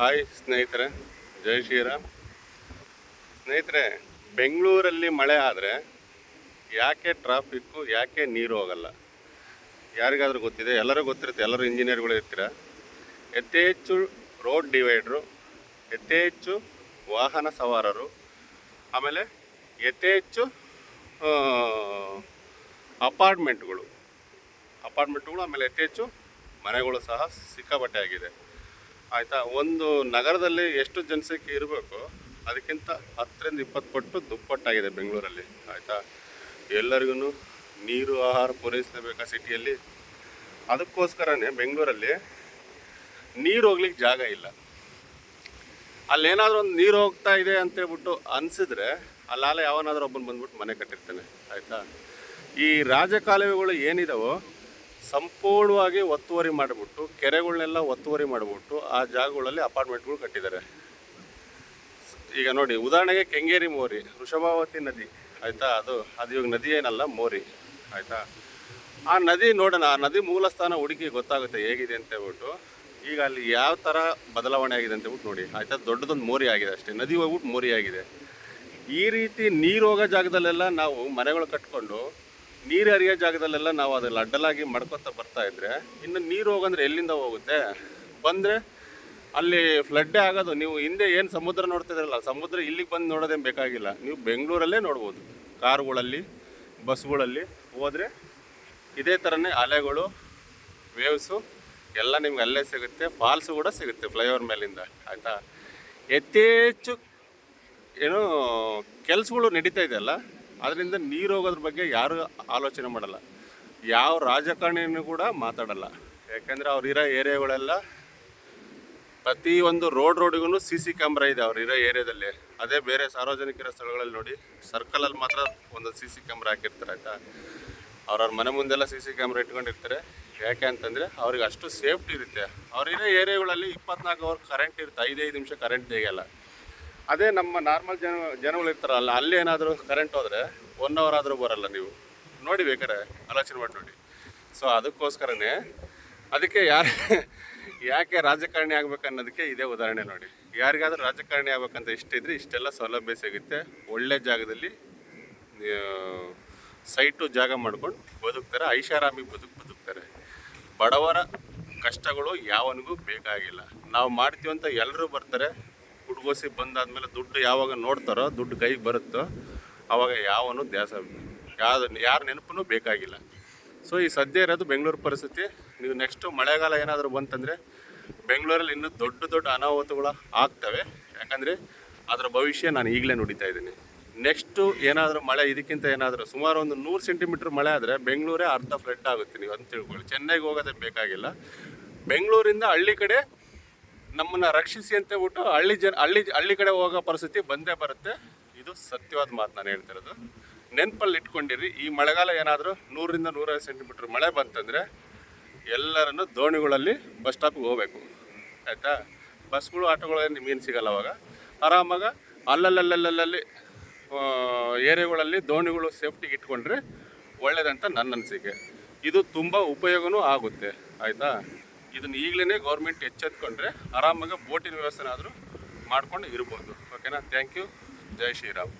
Hi ಸ್ನೇಹಿತರೆ, ಜೈ ಶ್ರೀರಾಮ್. ಸ್ನೇಹಿತರೆ, ಬೆಂಗಳೂರಲ್ಲಿ ಮಳೆ ಆದರೆ ಯಾಕೆ ಟ್ರಾಫಿಕ್ಕು ಯಾಕೆ ನೀರು ಹೋಗಲ್ಲ? ಯಾರಿಗಾದರೂ ಗೊತ್ತಿದೆ? ಎಲ್ಲರೂ ಗೊತ್ತಿರುತ್ತೆ, ಎಲ್ಲರೂ ಇಂಜಿನಿಯರ್ಗಳು ಇರ್ತೀರ? ಯಥೇಚ್ಛು ರೋಡ್ ಡಿವೈಡ್ರು ಯಥೇಚ್ಛು ವಾಹನ ಸವಾರರು, ಆಮೇಲೆ ಯಥೇಚ್ಛು ಅಪಾರ್ಟ್ಮೆಂಟ್ಗಳು ಅಪಾರ್ಟ್ಮೆಂಟ್ಗಳು ಆಮೇಲೆ ಯಥೇಚ್ಛು ಮನೆಗಳು ಸಹ ಸಿಕ್ಕಾಪಟ್ಟೆ ಆಗಿದೆ. ಆಯಿತಾ? ಒಂದು ನಗರದಲ್ಲಿ ಎಷ್ಟು ಜನಸಂಖ್ಯೆ ಇರಬೇಕು ಅದಕ್ಕಿಂತ ಹತ್ತರಿಂದ ಇಪ್ಪತ್ತು ಪಟ್ಟು ದುಪ್ಪಟ್ಟಾಗಿದೆ ಬೆಂಗಳೂರಲ್ಲಿ, ಆಯಿತಾ? ಎಲ್ಲರಿಗೂ ನೀರು, ಆಹಾರ ಪೂರೈಸಲೇಬೇಕಾ ಸಿಟಿಯಲ್ಲಿ? ಅದಕ್ಕೋಸ್ಕರನೇ ಬೆಂಗಳೂರಲ್ಲಿ ನೀರು ಹೋಗ್ಲಿಕ್ಕೆ ಜಾಗ ಇಲ್ಲ. ಅಲ್ಲೇನಾದರೂ ಒಂದು ನೀರು ಹೋಗ್ತಾ ಇದೆ ಅಂತೇಳ್ಬಿಟ್ಟು ಅನಿಸಿದ್ರೆ ಅಲ್ಲಾಲೆ ಯಾವನಾದರೂ ಒಬ್ಬನು ಬಂದ್ಬಿಟ್ಟು ಮನೆ ಕಟ್ಟಿರ್ತಾನೆ, ಆಯಿತಾ? ಈ ರಾಜಕಾಲುವೆಗಳು ಏನಿದಾವೋ ಸಂಪೂರ್ಣವಾಗಿ ಒತ್ತುವರಿ ಮಾಡಿಬಿಟ್ಟು ಕೆರೆಗಳನ್ನೆಲ್ಲ ಒತ್ತುವರಿ ಮಾಡಿಬಿಟ್ಟು ಆ ಜಾಗಗಳಲ್ಲಿ ಅಪಾರ್ಟ್ಮೆಂಟ್ಗಳು ಕಟ್ಟಿದ್ದಾರೆ. ಈಗ ನೋಡಿ, ಉದಾಹರಣೆಗೆ ಕೆಂಗೇರಿ ಮೋರಿ ವೃಷಭಾವತಿ ನದಿ, ಆಯಿತಾ? ಅದು ಅದು ಇವಾಗ ನದಿ ಏನಲ್ಲ, ಮೋರಿ, ಆಯಿತಾ? ಆ ನದಿ ನೋಡೋಣ, ಆ ನದಿ ಮೂಲ ಸ್ಥಾನ ಹುಡುಕಿ ಗೊತ್ತಾಗುತ್ತೆ ಹೇಗಿದೆ ಅಂತ ಹೇಳ್ಬಿಟ್ಟು, ಈಗ ಅಲ್ಲಿ ಯಾವ ಥರ ಬದಲಾವಣೆ ಆಗಿದೆ ಅಂತ ಹೇಳ್ಬಿಟ್ಟು ನೋಡಿ, ಆಯಿತಾ? ದೊಡ್ಡದೊಂದು ಮೋರಿ ಆಗಿದೆ ಅಷ್ಟೇ, ನದಿ ಹೋಗ್ಬಿಟ್ಟು ಮೋರಿ ಆಗಿದೆ. ಈ ರೀತಿ ನೀರು ಹೋಗೋ ಜಾಗದಲ್ಲೆಲ್ಲ ನಾವು ಮನೆಗಳು ಕಟ್ಕೊಂಡು ನೀರು ಹರಿಯೋ ಜಾಗದಲ್ಲೆಲ್ಲ ನಾವು ಅದ್ರಲ್ಲಿ ಅಡ್ಡಲಾಗಿ ಮಾಡ್ಕೊತಾ ಬರ್ತಾ ಇದ್ರೆ, ಇನ್ನು ನೀರು ಹೋಗಂದ್ರೆ ಎಲ್ಲಿಂದ ಹೋಗುತ್ತೆ? ಬಂದರೆ ಅಲ್ಲಿ ಫ್ಲಡ್ಡೇ ಆಗೋದು. ನೀವು ಹಿಂದೆ ಏನು ಸಮುದ್ರ ನೋಡ್ತಿದ್ರಲ್ಲ ಸಮುದ್ರ ಇಲ್ಲಿಗೆ ಬಂದು ನೋಡೋದೇನು ಬೇಕಾಗಿಲ್ಲ. ನೀವು ಬೆಂಗಳೂರಲ್ಲೇ ನೋಡ್ಬೋದು. ಕಾರುಗಳಲ್ಲಿ, ಬಸ್ಗಳಲ್ಲಿ ಹೋದರೆ ಇದೇ ಥರನೇ ಅಲೆಗಳು ವೇವ್ಸು ಎಲ್ಲ ನಿಮ್ಗೆ ಅಲ್ಲೇ ಸಿಗುತ್ತೆ. ಫಾಲ್ಸು ಕೂಡ ಸಿಗುತ್ತೆ ಫ್ಲೈಓವರ್ ಮೇಲಿಂದ, ಆಯಿತಾ? ಯಥೇಚ್ಛು ಏನು ಕೆಲಸಗಳು ನಡೀತಾ ಇದೆಯಲ್ಲ ಅದರಿಂದ ನೀರು ಹೋಗೋದ್ರ ಬಗ್ಗೆ ಯಾರು ಆಲೋಚನೆ ಮಾಡಲ್ಲ. ಯಾವ ರಾಜಕಾರಣಿಯನ್ನು ಕೂಡ ಮಾತಾಡಲ್ಲ. ಯಾಕೆಂದರೆ ಅವ್ರು ಇರೋ ಏರಿಯಾಗಳೆಲ್ಲ ಒಂದು ರೋಡ್ ರೋಡಿಗೂ ಸಿ ಸಿ ಕ್ಯಾಮ್ರಾ ಇದೆ ಅವ್ರು ಇರೋ ಏರಿಯಾದಲ್ಲಿ. ಅದೇ ಬೇರೆ ಸಾರ್ವಜನಿಕರ ಸ್ಥಳಗಳಲ್ಲಿ ನೋಡಿ ಸರ್ಕಲಲ್ಲಿ ಮಾತ್ರ ಒಂದು ಸಿ ಸಿ ಕ್ಯಾಮ್ರಾ ಹಾಕಿರ್ತಾರೆ ಆಯಿತಾ? ಅವ್ರವ್ರ ಮನೆ ಮುಂದೆಲ್ಲ ಸಿ ಸಿ ಕ್ಯಾಮ್ರಾ ಇಟ್ಕೊಂಡಿರ್ತಾರೆ. ಯಾಕೆ ಅಂತಂದರೆ ಅವ್ರಿಗೆ ಅಷ್ಟು ಸೇಫ್ಟಿ ಇರುತ್ತೆ. ಅವ್ರಿರೋ ಏರಿಯಾಗಳಲ್ಲಿ ಇಪ್ಪತ್ನಾಲ್ಕು ಅವರ್ ಕರೆಂಟ್ ಇರುತ್ತೆ. ಐದೈದು ನಿಮಿಷ ಕರೆಂಟ್ ತೆಗಿಯಲ್ಲ. ಅದೇ ನಮ್ಮ ನಾರ್ಮಲ್ ಜನ, ಜನಗಳು ಇರ್ತಾರಲ್ಲ, ಅಲ್ಲಿ ಏನಾದರೂ ಕರೆಂಟ್ ಹೋದರೆ ಒನ್ ಅವರ್ ಆದರೂ ಬರಲ್ಲ ನೀವು. ನೋಡಿ ಬೇಕಾರೆ ಆಲೋಚನೆ ಮಾಡಿ ನೋಡಿ. ಸೊ ಅದಕ್ಕೋಸ್ಕರನೇ ಅದಕ್ಕೆ ಯಾರು, ಯಾಕೆ ರಾಜಕಾರಣಿ ಅನ್ನೋದಕ್ಕೆ ಇದೇ ಉದಾಹರಣೆ ನೋಡಿ. ಯಾರಿಗಾದರೂ ರಾಜಕಾರಣಿ ಆಗ್ಬೇಕಂತ ಇಷ್ಟ ಇದ್ರೆ ಇಷ್ಟೆಲ್ಲ ಸೌಲಭ್ಯ ಸಿಗುತ್ತೆ. ಒಳ್ಳೆ ಜಾಗದಲ್ಲಿ ಸೈಟು ಜಾಗ ಮಾಡ್ಕೊಂಡು ಬದುಕ್ತಾರೆ. ಐಷಾರಾಮಿ ಬದುಕು, ಬದುಕ್ತಾರೆ. ಬಡವರ ಕಷ್ಟಗಳು ಯಾವನಿಗೂ ಬೇಕಾಗಿಲ್ಲ. ನಾವು ಮಾಡ್ತೀವಂತ ಎಲ್ಲರೂ ಬರ್ತಾರೆ. ಹುಡುಗೋಸಿ ಬಂದಾದ್ಮೇಲೆ ದುಡ್ಡು ಯಾವಾಗ ನೋಡ್ತಾರೋ ದುಡ್ಡು ಕೈಗೆ ಬರುತ್ತೋ ಅವಾಗ ಯಾವನು ದ್ಯಾಸ ಯಾವ್ದು ಯಾರ ನೆನಪು ಬೇಕಾಗಿಲ್ಲ. ಸೊ ಈ ಸದ್ಯ ಇರೋದು ಬೆಂಗಳೂರು ಪರಿಸ್ಥಿತಿ. ನೀವು ನೆಕ್ಸ್ಟು ಮಳೆಗಾಲ ಏನಾದರೂ ಬಂತಂದರೆ ಬೆಂಗಳೂರಲ್ಲಿ ಇನ್ನೂ ದೊಡ್ಡ ದೊಡ್ಡ ಅನಾಹುತಗಳು ಆಗ್ತವೆ. ಯಾಕಂದರೆ ಅದರ ಭವಿಷ್ಯ ನಾನು ಈಗಲೇ ನುಡಿತಾ ಇದ್ದೀನಿ. ನೆಕ್ಸ್ಟು ಏನಾದರೂ ಮಳೆ ಇದಕ್ಕಿಂತ ಏನಾದರೂ ಸುಮಾರು ಒಂದು ನೂರು ಸೆಂಟಿಮೀಟ್ರ್ ಮಳೆ ಆದರೆ ಬೆಂಗಳೂರೇ ಅರ್ಧ ಫ್ಲಡ್ ಆಗುತ್ತೆ ನೀವು ಅಂತ ತಿಳ್ಕೊಳ್ಳಿ. ಚೆನ್ನೈಗೆ ಹೋಗೋದೇ ಬೇಕಾಗಿಲ್ಲ. ಬೆಂಗಳೂರಿಂದ ಹಳ್ಳಿ ಕಡೆ ನಮ್ಮನ್ನು ರಕ್ಷಿಸಿ ಅಂತ ಹೇಳ್ಬಿಟ್ಟು ಹಳ್ಳಿ ಜನ, ಹಳ್ಳಿ ಹಳ್ಳಿ ಕಡೆ ಹೋಗೋ ಪರಿಸ್ಥಿತಿ ಬಂದೇ ಬರುತ್ತೆ. ಇದು ಸತ್ಯವಾದ ಮಾತು ನಾನು ಹೇಳ್ತಿರೋದು. ನೆನಪಲ್ಲಿ ಇಟ್ಕೊಂಡಿರಿ, ಈ ಮಳೆಗಾಲ ಏನಾದರೂ ನೂರರಿಂದ ನೂರೈವತ್ತು ಸೆಂಟಿಮೀಟ್ರ್ ಮಳೆ ಬಂತಂದರೆ ಎಲ್ಲರನ್ನು ದೋಣಿಗಳಲ್ಲಿ ಬಸ್ ಸ್ಟಾಪ್ಗೆ ಹೋಗಬೇಕು. ಆಯಿತಾ? ಬಸ್ಗಳು ಆಟೋಗಳು ಮೀನು ಸಿಗಲ್ಲ ಅವಾಗ. ಆರಾಮಾಗ ಅಲ್ಲಲ್ಲಲ್ಲಲ್ಲಲ್ಲಿ ಏರಿಯಾಗಳಲ್ಲಿ ದೋಣಿಗಳು ಸೇಫ್ಟಿಗೆ ಇಟ್ಕೊಂಡ್ರೆ ಒಳ್ಳೆಯದಂತ ನನ್ನ ಅನಿಸಿಕೆ. ಇದು ತುಂಬ ಉಪಯೋಗವೂ ಆಗುತ್ತೆ. ಆಯಿತಾ? ಇದನ್ನು ಈಗಲೇ ಗೌರ್ಮೆಂಟ್ ಎಚ್ಚೆತ್ಕೊಂಡ್ರೆ ಆರಾಮಾಗಿ ಬೋಟಿನ ವ್ಯವಸ್ಥೆನಾದರೂ ಮಾಡ್ಕೊಂಡು ಇರ್ಬೋದು. ಓಕೆನಾ ಥ್ಯಾಂಕ್ ಯು ಜೈ ಶ್ರೀರಾಮ್.